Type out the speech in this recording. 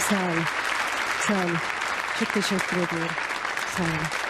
Sağ olun. Sağ olun. Çok teşekkür ediyorum. Sağ olun.